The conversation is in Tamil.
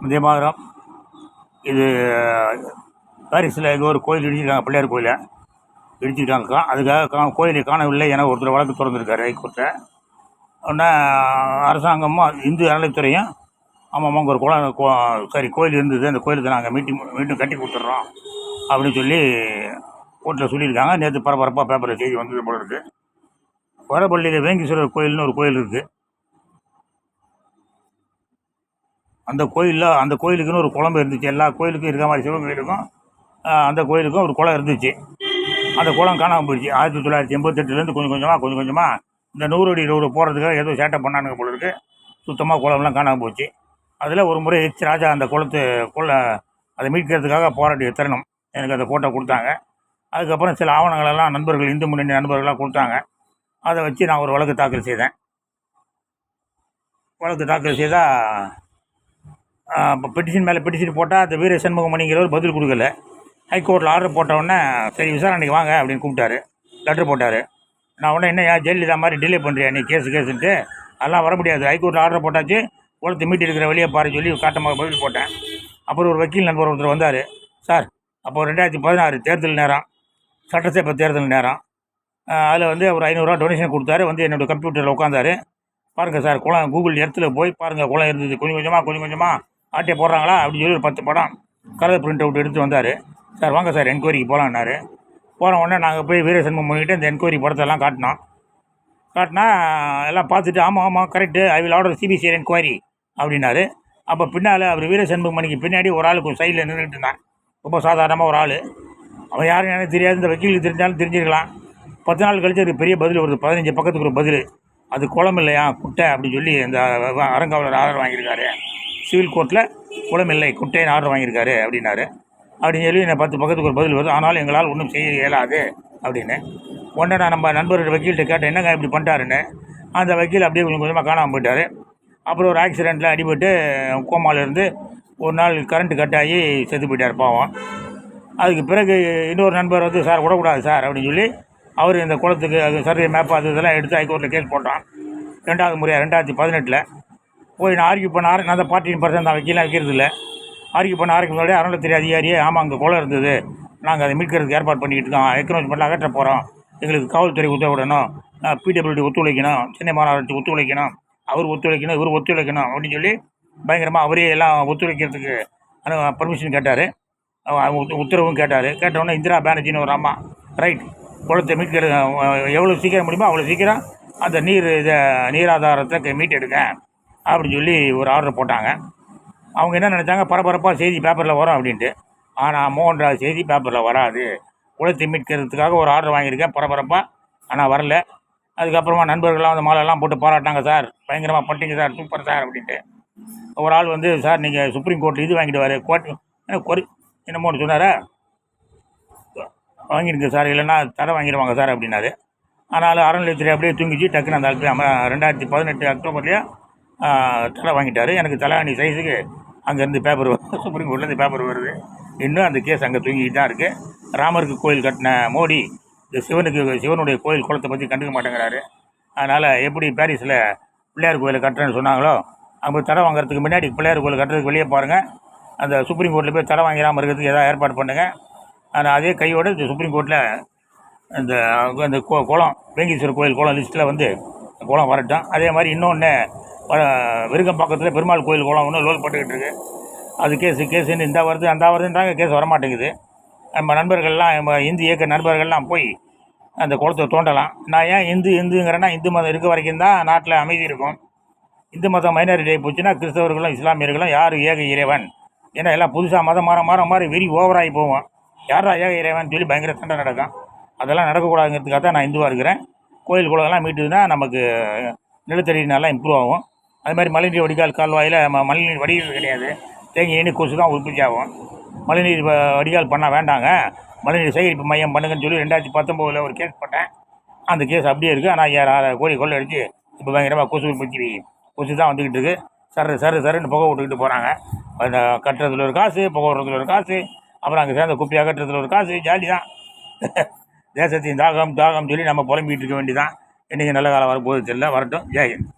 இதே மாதிரி இது பாரிஸில் எங்கள் ஒரு கோயில் இடிச்சிருக்காங்க பிள்ளையார் கோயிலை இடிச்சிருக்காங்க. அதுக்காக கா கோயிலை காணவில்லை என ஒருத்தர் வழக்கு திறந்துருக்காரு ஹைகோர்ட்டில் உடனே அரசாங்கமும் இந்து அறநிலைத்துறையும் ஆமாம் அங்கே ஒரு குளம் கோ சாரி கோயில் இருந்தது அந்த கோயிலுக்கு நாங்கள் மீட்டிங் மீண்டும் கட்டி கொடுத்துட்றோம் அப்படின்னு சொல்லி கோர்ட்டில் சொல்லியிருக்காங்க. நேற்று பரபரப்பாக பேப்பரில் செய்தி வந்தது போல இருக்குது வடபள்ளியில் வேங்கீஸ்வரர் கோயில்னு ஒரு கோயில் இருக்குது அந்த கோயிலில் அந்த கோயிலுக்குன்னு ஒரு குளம் இருந்துச்சு. எல்லா கோயிலுக்கும் இருக்க மாதிரி சிவன் கோயிலுக்கும் அந்த கோயிலுக்கும் ஒரு குளம் இருந்துச்சு. அந்த குளம் காணாமல் போயிடுச்சு. ஆயிரத்தி தொள்ளாயிரத்தி எண்பத்தெட்டுலேருந்து கொஞ்சம் கொஞ்சமாக கொஞ்சம் கொஞ்சமாக இந்த நூறு அடி ரோடு போகிறதுக்காக ஏதோ சேட்டை பண்ணானுங்க போல இருக்கு. சுத்தமாக குளம்லாம் காணாமல் போச்சு. அதில் ஒரு முறை எச் ராஜா அந்த குளத்து குள அதை மீட்கிறதுக்காக போராடிய தருணம் எனக்கு அந்த ஃபோட்டோ கொடுத்தாங்க. அதுக்கப்புறம் சில ஆவணங்களெல்லாம் நண்பர்கள் இந்து முன்னணி நண்பர்களெலாம் கொடுத்தாங்க. அதை வச்சு நான் ஒரு வழக்கு தாக்கல் செய்தேன். வழக்கு தாக்கல் செய்தால் பெட்டிஷன் மேலே பெட்டிஷன் போட்டால் அந்த வீர சண்முகமணிங்கிறவர் பதில் கொடுக்கல. ஹைகோர்ட்டில் ஆர்டர் போட்டவுடனே சரி விசாரணைக்கு வாங்க அப்படின்னு கூப்பிட்டாரு. லெட்டர் போட்டார். நான் உடனே என்ன ஏன் ஜெயலலிதா மாதிரி டிலே பண்ணுறியா நீ? கேஸு கேஸுன்ட்டு அதெல்லாம் வர முடியாது. ஹைகோர்ட்டில் ஆர்டர் போட்டாச்சு. குளத்தை மீட்டு இருக்கிற வழியை பாரு சொல்லி காட்டமாக பதில் போட்டேன். அப்புறம் ஒரு வக்கீல் நண்பர் ஒருத்தர் வந்தார். சார் அப்போ ரெண்டாயிரத்தி பதினாறு தேர்தல் நேரம். சட்டசபை தேர்தல் நேரம். அதில் வந்து ஒரு ஐநூறுரூவா டொனேஷன் கொடுத்தாரு. வந்து என்னோடய கம்ப்யூட்டரில் உட்காந்தாரு பாருங்கள் சார் குளம் கூகுள் இடத்துல போய் பாருங்கள் குளம் இருந்தது. கொஞ்சம் கொஞ்சமாக கொஞ்சம் கொஞ்சமாக ஆட்டே போடுறாங்களா அப்படின்னு சொல்லி ஒரு பத்து படம் கலர் பிரிண்ட் அவுட் எடுத்து வந்தார். சார் வாங்க சார் என்கொயரிக்கு போகலான்னாரு போன உடனே நாங்கள் போய் வீரசன்மம் பண்ணிட்டு இந்த என்கொயரி படத்தெல்லாம் காட்டினோம். காட்டினா எல்லாம் பார்த்துட்டு ஆமாம் ஆமாம் correct I will order CBCI enquiry அப்படின்னாரு. அப்போ பின்னால் அவர் வீரசண்முகம் மணிக்கு பின்னாடி ஒரு ஆள் சைடில் நின்றுட்டு இருந்தான் ரொம்ப சாதாரணமாக ஒரு ஆள். அவன் யாரும் எனக்கு தெரியாது. இந்த வக்கீலுக்கு தெரிஞ்சாலும் தெரிஞ்சிருக்கலாம். பத்து நாள் கழிச்சு அதுக்கு பெரிய பதில் வருது. பதினஞ்சு பக்கத்துக்கு ஒரு பதில். அது குளம் இல்லையா? குட்டை? அப்படின்னு சொல்லி இந்த அரங்காவலர் ஆதரவு வாங்கியிருக்காரு. சிவில் கோர்ட்டில் குளம் இல்லை. ஆர்டர் வாங்கியிருக்காரு அப்படின்னாரு. அப்படின்னு சொல்லி என்னை பத்து பக்கத்துக்கு ஒரு பதில் வருது. ஆனாலும் எங்களால் ஒன்றும் செய்ய இயலாது அப்படின்னு. உடனே நான் நம்ம நண்பர் வக்கீல்கிட்ட கேட்டேன் என்னங்க இப்படி பண்ணிட்டாருன்னு. அந்த வக்கீல் அப்படியே கொஞ்சம் கொஞ்சமாக காணாமல் போயிட்டார். அப்புறம் ஒரு ஆக்சிடெண்ட்டில் அடிபட்டு கோமாலேருந்து ஒரு நாள் கரண்ட் கட் ஆகி செத்து போயிட்டார் பாவம். அதுக்கு பிறகு இன்னொரு நண்பர் வந்து சார் விடக்கூடாது சார் அப்படின்னு சொல்லி அவர் இந்த குளத்துக்கு அது சர்வே மேப் அது இதெல்லாம் எடுத்து ஹைகோர்ட்டில் கேஸ் போட்டான். ரெண்டாவது முறையாக ரெண்டாயிரத்தி பதினெட்டில் போய் நான் ஆர்கியூ பண்ண ஆரம்பி நான் தான் பர்சன் தான். வக்கீலாம் வைக்கிறது இல்லை. ஆர்கியூ பண்ண ஆரம்பிக்கும் முன்னாடி அறநிலைத்துறை அதிகாரியே ஆமாம் அங்கே குளம் இருந்தது. நாங்கள் அதை மீட்கிறதுக்கு ஏற்பாடு பண்ணிக்கிட்டு இருக்கோம். எக்கனாமிக் அகற்ற போகிறோம் எங்களுக்கு காவல்துறை உத்தரவிடணும். பிடபிள்யூடி ஒத்துழைக்கணும். சென்னை மாநகராட்சி ஒத்துழைக்கணும். அவர் ஒத்துழைக்கணும் இவர் ஒத்துழைக்கணும் அப்படின்னு சொல்லி பயங்கரமாக அவரே எல்லாம் ஒத்துழைக்கிறதுக்கு பர்மிஷன் கேட்டார். உத்தரவும் கேட்டார். கேட்டவுடனே இந்திரா பானர்ஜின்னு ஒரு அம்மா ரைட் குளத்தை மீட்கிறது எவ்வளோ சீக்கிரம் முடியுமோ அவ்வளோ சீக்கிரம் அந்த நீர் இதை நீராதாரத்தை மீட்டெடுங்க. அப்படின்னு சொல்லி ஒரு ஆர்டர் போட்டாங்க. அவங்க என்ன நினச்சாங்க? பரபரப்பாக செய்தி பேப்பரில் வரும் அப்படின்ட்டு. ஆனால் மோகன்ராஜ் செய்தி பேப்பரில் வராது. குளத்தை மீட்கிறதுக்காக ஒரு ஆர்டர் வாங்கியிருக்கேன். பரபரப்பாக ஆனால் வரல. அதுக்கப்புறமா நண்பர்கள்லாம் வந்து மாலையெல்லாம் போட்டு பாராட்டாங்க சார் பயங்கரமாக பண்ணிட்டீங்க சார் சூப்பர் சார் அப்படின்ட்டு. ஒரு ஆள் வந்து சார் நீங்கள் சுப்ரீம் கோர்ட்டில் இது வாங்கிட்டு வர கோர்ட் என்ன கொரி என்னமோ சொன்னாரா? வாங்கிடுங்க சார். இல்லைன்னா தடை வாங்கிடுவாங்க சார் அப்படின்னாரு. ஆனாலும் அறநிலையத்துறை அப்படியே தூங்கிச்சு. டக்குன்னு அந்த ஆள் போய் ரெண்டாயிரத்தி பதினெட்டு அக்டோபர்லேயே தலை வாங்கிட்டார். எனக்கு தலைவாணி சைஸுக்கு அங்கேருந்து பேப்பர் சுப்ரீம் கோர்ட்லேருந்து பேப்பர் வருது. இன்னும் அந்த கேஸ் அங்கே தூங்கிட்டு தான் இருக்குது ராமருக்கு கோயில் கட்டின மோடி இந்த சிவனுக்கு சிவனுடைய கோயில் குளத்தை பற்றி கண்டுக்க மாட்டேங்கிறாரு. அதனால் எப்படி பாரிஸில் பிள்ளையார் கோயிலை கட்டுறேன்னு சொன்னாங்களோ அவங்க தடை வாங்குறதுக்கு முன்னாடி பிள்ளையார் கோயில் கட்டுறதுக்கு வெளியே பாருங்கள் அந்த சுப்ரீம் கோர்ட்டில் போய் தடை வாங்கிடாமல் இருக்கிறதுக்கு ஏதாவது ஏற்பாடு பண்ணுங்கள் ஆனால் அதே கையோடு இந்த சுப்ரீம் கோர்ட்டில் இந்த அந்த கோ குளம் வேங்கீஸ்வரர் கோயில் குளம் லிஸ்ட்டில் வந்து குளம் வரட்டும். அதே மாதிரி இன்னொன்று விருகம்பாக்கத்தில் பெருமாள் கோயில் குளம் ஒன்று லோல் பட்டுக்கிட்டு இருக்கு. அது கேஸு கேஸுன்னு இந்த வருது அந்த வருதுன்றாங்க கேஸ் வரமாட்டேங்குது. நம்ம நண்பர்கள்லாம் நம்ம இந்து இயக்க நண்பர்கள்லாம் போய் அந்த குளத்தை தோண்டலாம். நான் ஏன் இந்து இந்துங்கிறேன்னா இந்து மதம் இருக்க வரைக்கும் தான் நாட்டில் அமைதி இருக்கும். இந்து மதம் மைனாரிட்டி ஆகி போச்சுன்னா கிறிஸ்தவர்களும் இஸ்லாமியர்களும் யார் ஏக இறைவன். ஏன்னா எல்லாம் புதுசாக மதம் மாற மாற மாறி வெறி ஓவராகி போவோம். யாரா ஏக இறைவன் சொல்லி பயங்கர சண்டை நடக்கும். அதெல்லாம் நடக்கக்கூடாதுங்கிறதுக்காக தான் நான் இந்துவாக இருக்கிறேன். கோயில் குளம்லாம் மீட்டுதுன்னா நமக்கு நிலத்தடி நல்லா இம்ப்ரூவ் ஆகும். அது மாதிரி மழைநீர் வடிகால் கால்வாயில் மழைநீர் வடிகிறது கிடையாது. தேங்கி எண்ணி கொசு தான் உற்பத்தி ஆகும். மழைநீர் வடிகால் பண்ண வேண்டாங்க. மழைநீர் சேகரிப்பு மையம் பண்ணுங்கன்னு சொல்லி ரெண்டாயிரத்தி பத்தொம்போதில் ஒரு கேஸ் போட்டேன். அந்த கேஸ் அப்படியே இருக்குது ஆனால் யார் கோடி கொள்ளை அடித்து இப்போ பயங்கரமாக கொசு உற்பத்தி கொசு தான் வந்துக்கிட்டு இருக்குது சரு சரு சருன்னு புகை விட்டுக்கிட்டு போகிறாங்க அந்த கட்டுறதுல ஒரு காசு புகை விடுறதுல ஒரு காசு அப்புறம் அங்கே சேர்ந்த குப்பையாக கட்டுறதுல ஒரு காசு ஜாலி தான் தேசத்தின் தாகம் தாகம் சொல்லி நம்ம புலம்பிகிட்டு இருக்க வேண்டியதான் இன்றைக்கி நல்ல காலம் வரப்போகுது தெரியல வரட்டும். ஜெயஹிந்த்